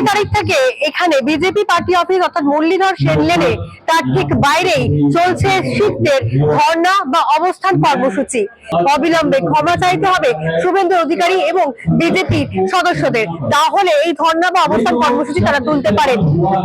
কুড়ি তারিখ থেকে এখানে বিজেপি পার্টি অফিস অর্থাৎ মুরলীধর সেন লেনে তার ঠিক বাইরেই চলছে ধর্ণা বা অবস্থান কর্মসূচি। অবিলম্বে ক্ষমা চাইতে হবে শুভেন্দু অধিকারী এবং বিজেপির সদস্যদের। তাহলে এই ধর্ণা বা অবস্থান কর্মসূচি তারা তুলতে পারেন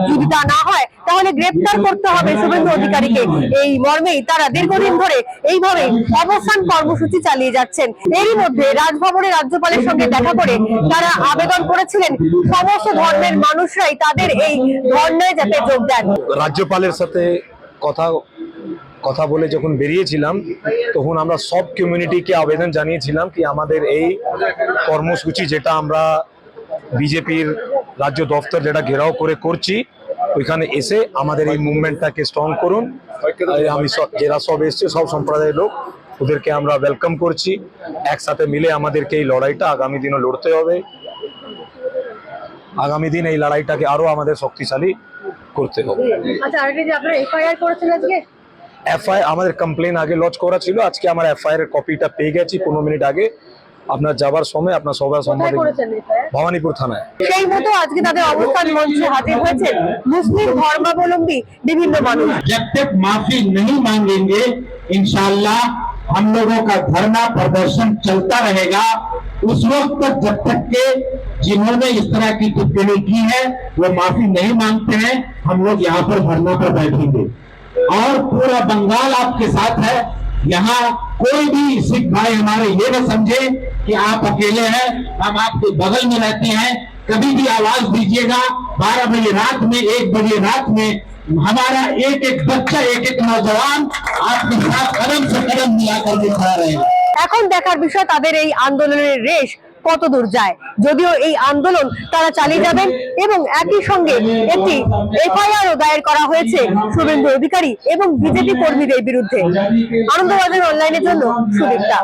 যদি তা না হয় তাহলে গ্রেপ্তার করতে হবে শুভেন্দু অধিকারীকে। এই মর্মেই তারা দীর্ঘদিন ধরে এইভাবে অবস্থান কর্মসূচি চালিয়ে যাচ্ছেন। এরই মধ্যে রাজভবনে রাজ্যপালের সঙ্গে দেখা করে তারা আবেদন করেছিলেন সমস্ত ধর্মের মানুষরাই তাদের এই ধর্ণায় যাতে যোগ দেন। রাজ্যপালের সাথে কথা কথা বলে যখন বেরিয়েছিলাম, তখন আমরা সব কমিউনিটিকে আবেদন জানিয়েছিলাম কি আমাদের এই কর্মসূচি যেটা আমরা বিজেপির রাজ্য দফতর যেটা ঘেরাও করে করছি, ওইখানে এসে আমাদের এই মুভমেন্টটাকে স্ট্রং করুন। আমি যারা সব এসছে, সব সম্প্রদায়ের লোক, ওদেরকে আমরা ওয়েলকাম করছি। একসাথে মিলে আমাদেরকে এই লড়াইটা আগামী দিনে লড়তে হবে। আগামী দিন এই লড়াইটাকে আরো আমাদের শক্তিশালী করতে হবে আচ্ছা আর যে আপনারা এফআইআর করেছেন আজকে এফআই আমাদের কমপ্লেন আগে লঞ্চ করা ছিল আজকে আমার এফআইআর এর কপিটা পেয়ে গেছি পনেরো মিনিট আগে আপনার যাবার সময় আপনার সবার কোথায় সম্বন্ধে করেছেন এফআইআর ভবানীপুর থানায় সেই মতো আজকে তাদের অবস্থান মঞ্চে হাজির হয়েছেন মুসলিম ধর্মাবলম্বী বিভিন্ন মানুষ जब तक माफी नहीं मांगेंगे इंशाल्लाह हम लोगों का धरना प्रदर्शन चलता रहेगा। उस वक्त तक जब तक के जिन्होंने इस तरह की टिप्पणी की है, वो माफ़ी नहीं मांगते हैं। हम लोग यहाँ पर धरना पर बैठेंगे। और पूरा बंगाल आपके साथ है। यहाँ कोई भी सिख भाई हमारे ये न समझे कि आप अकेले हैं, हम आपके बगल में रहते हैं। कभी भी आवाज दीजिएगा बारह बजे रात में एक बजे रात में हमारा एक एक बच्चा एक एक नौजवान आपके साथ कदम से कदम मिलाकर के खड़ा रहेगा এখন দেখার বিষয় তাদের এই আন্দোলনের রেশ কত দূর যায় যদিও এই আন্দোলন তারা চালিয়ে যাবেন এবং একই সঙ্গে একটি এফআইআর দায়ের করা হয়েছে শুভেন্দু অধিকারী এবং বিজেপি কর্মীদের বিরুদ্ধে আনন্দবাজার অনলাইনের জন্য সুদীপ্তা